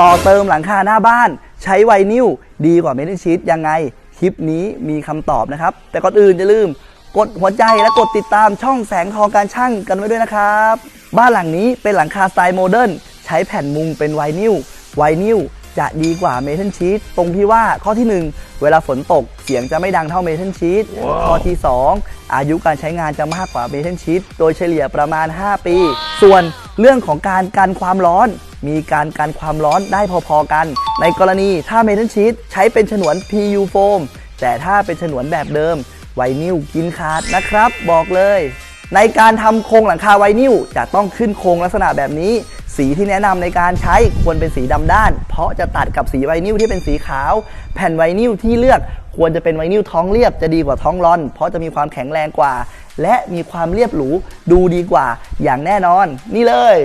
ต่อเติมหลังคาหน้าบ้าน ใช้ไวนิลดีกว่าเมทัลชีตยังไง คลิปนี้มีคำตอบนะครับ แต่ก่อนอื่นอย่าลืม กดหัวใจและกดติดตามช่องแสงทองการช่างกันไว้ด้วยนะครับ บ้านหลังนี้เป็นหลังคาสไตล์โมเดิร์นใช้แผ่นมุงเป็นไวนิลไวนิลจะดีกว่าเมทัลชีตตรงที่ว่าข้อที่ 1 เวลาฝนตกเสียงจะไม่ดังเท่าเมทัลชีตข้อที่ 2 อายุการใช้งานจะมากกว่าเมทัลชีตโดยเฉลี่ยประมาณ 5 ปี ส่วนเรื่องของการกันความร้อน มีการกันความร้อนได้พอๆกัน ในกรณีถ้าเมทัลชีตใช้เป็นฉนวน PU โฟมแต่ถ้าเป็นฉนวนแบบเดิมไวนิลกินขาดนะครับ บอกเลย ในการทำโครงหลังคาไวนิลจะต้องขึ้นโครงลักษณะแบบนี้ สีที่แนะนำในการใช้ควรเป็นสีดำด้าน เพราะจะตัดกับสีไวนิลที่เป็นสีขาว แผ่นไวนิลที่เลือกควรจะเป็นไวนิลท้องเรียบจะดีกว่าท้องรอน เพราะจะมีความแข็งแรงกว่า และมีความเรียบหรูดูดีกว่าอย่างแน่นอน นี่เลย